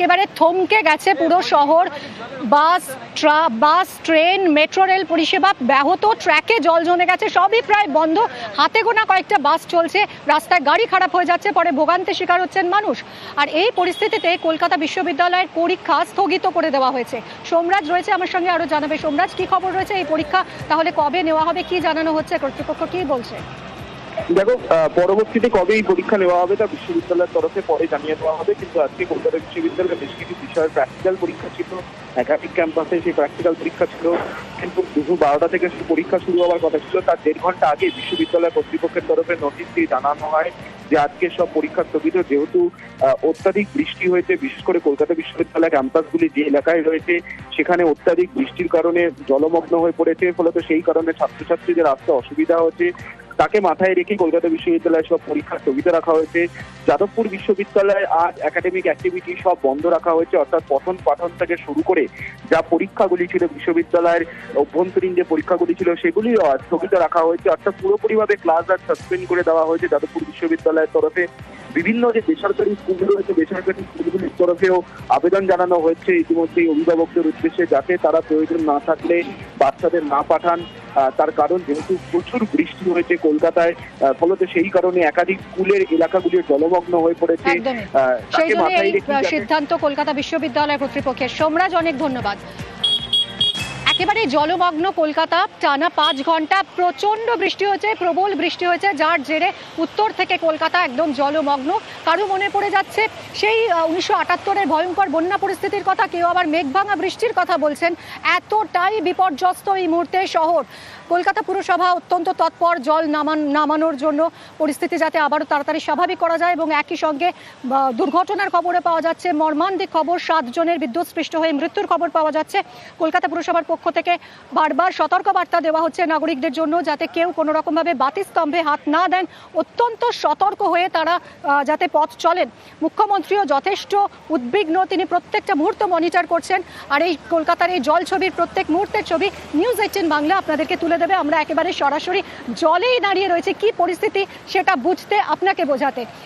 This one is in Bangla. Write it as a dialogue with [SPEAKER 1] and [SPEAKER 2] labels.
[SPEAKER 1] একেবারে থমকে গেছে পুরো শহর। বাস, ট্রা, বাস, ট্রেন, মেট্রো, রেল পরিষেবা ব্যাহত, ট্র্যাকে জল জমে গেছে, সবই প্রায় বন্ধ। হাতে গোনা কয়েকটা বাস চলছে, রাস্তায় গাড়ি খারাপ হয়ে যাচ্ছে, পরে ভোগান্তির শিকার হচ্ছেন মানুষ। আর এই পরিস্থিতিতে কলকাতা বিশ্ববিদ্যালয়ের পরীক্ষা স্থগিত করে দেওয়া হয়েছে। সোমরাজ রয়েছে আমার সঙ্গে, আরও জানাবে। সোমরাজ, কি খবর রয়েছে এই পরীক্ষা? তাহলে কবে নেওয়া হবে, কি জানানো হচ্ছে? কর্তৃপক্ষ কি বলছে?
[SPEAKER 2] দেখো পরবর্তীতে কবে এই পরীক্ষা নেওয়া হবে তা বিশ্ববিদ্যালয়ের তরফে পরে জানিয়ে দেওয়া হবে, কিন্তু আজকে কলকাতা বিশ্ববিদ্যালয়ের বেশ কিছু বিষয়ের প্র্যাকটিক্যাল পরীক্ষা ছিল একাধিক ক্যাম্পাসে সেই প্র্যাকটিক্যাল পরীক্ষা ছিল, কিন্তু দুপুর বারোটা থেকে পরীক্ষা শুরু হওয়ার কথা ছিল। তার দেড় ঘণ্টা আগে বিশ্ববিদ্যালয় কর্তৃপক্ষের তরফে নোটিশ দিয়ে জানানো হয় যে আজকে সব পরীক্ষা স্থগিত, যেহেতু অত্যাধিক বৃষ্টি হয়েছে, বিশেষ করে কলকাতা বিশ্ববিদ্যালয় ক্যাম্পাসগুলি যে এলাকায় রয়েছে, সেখানে অত্যাধিক বৃষ্টির কারণে জলমগ্ন হয়ে পড়েছে, ফলত সেই কারণে ছাত্রছাত্রীদের আসতে অসুবিধা হচ্ছে। তাকে মাথায় রেখে কলকাতা বিশ্ববিদ্যালয়ে সব পরীক্ষা স্থগিত রাখা হয়েছে। যাদবপুর বিশ্ববিদ্যালয়ে আজ একাডেমিক অ্যাক্টিভিটি সব বন্ধ রাখা হয়েছে। অর্থাৎ পঠন পাঠন থেকে শুরু করে যা পরীক্ষাগুলি ছিল বিশ্ববিদ্যালয়ের অভ্যন্তরীণ যে পরীক্ষাগুলি ছিল সেগুলি স্থগিত রাখা হয়েছে। অর্থাৎ পুরোপুরিভাবে ক্লাস আর সাসপেন্ড করে দেওয়া হয়েছে যাদবপুর বিশ্ববিদ্যালয়ের তরফে। বিভিন্ন যে বেসরকারি স্কুল রয়েছে, বেসরকারি স্কুলগুলির তরফেও আবেদন জানানো হয়েছে। ইতিমধ্যেই অভিভাবকদের উদ্দেশ্যে যাতে তারা প্রয়োজন না থাকলে বাচ্চাদের না পাঠান আহ, তার কারণ যেহেতু প্রচুর বৃষ্টি হয়েছে কলকাতায় ফলত সেই কারণে একাধিক স্কুলের এলাকাগুলি জলমগ্ন হয়ে পড়েছে।
[SPEAKER 1] সেই জন্য এই সিদ্ধান্ত কলকাতা বিশ্ববিদ্যালয় কর্তৃপক্ষের। সোমরাজ অনেক ধন্যবাদ। একেবারে জলমগ্ন কলকাতা, টানা পাঁচ ঘণ্টা প্রচণ্ড বৃষ্টি হয়েছে, প্রবল বৃষ্টি হয়েছে, যার জেরে উত্তর থেকে কলকাতা একদম জলমগ্ন। কারও মনে পড়ে যাচ্ছে, সেই উনিশশো আটাত্তরের ভয়ঙ্কর বন্যা পরিস্থিতির কথা কেউ আবার মেঘভাঙা বৃষ্টির কথা বলছেন। এতটাই বিপর্যস্ত এই মুহূর্তে শহর। কলকাতা পুরসভা অত্যন্ত তৎপর, জল নামান, নামানোর জন্য পরিস্থিতি যাতে আবারও তাড়াতাড়ি স্বাভাবিক করা যায় এবং একই সঙ্গে দুর্ঘটনার খবরে পাওয়া যাচ্ছে, মর্মান্তিক খবর, সাতজনের বিদ্যুৎস্পৃষ্ট হয়ে মৃত্যুর খবর পাওয়া যাচ্ছে। কলকাতা পুরসভার পক্ষ থেকে বারবার সতর্কবার্তা দেওয়া হচ্ছে নাগরিকদের জন্য যাতে কেউ কোনো রকমভাবে বাতিস্তম্ভে হাত না দেন। অত্যন্ত সতর্ক হয়ে তারা যাতে পথ চলেন। মুখ্যমন্ত্রীও যথেষ্ট উদ্বিগ্ন। তিনি প্রত্যেকটা মুহূর্ত মনিটর করছেন। আর এই কলকাতার এই জল ছবির প্রত্যেক মুহূর্তের ছবি নিউজ এইটিন বাংলা আপনাদেরকে তুলে দেবে। আমরা একেবারে সরাসরি জলেই দাঁড়িয়ে রয়েছে। কি পরিস্থিতি সেটা বুঝতে, আপনাকে বোঝাতে।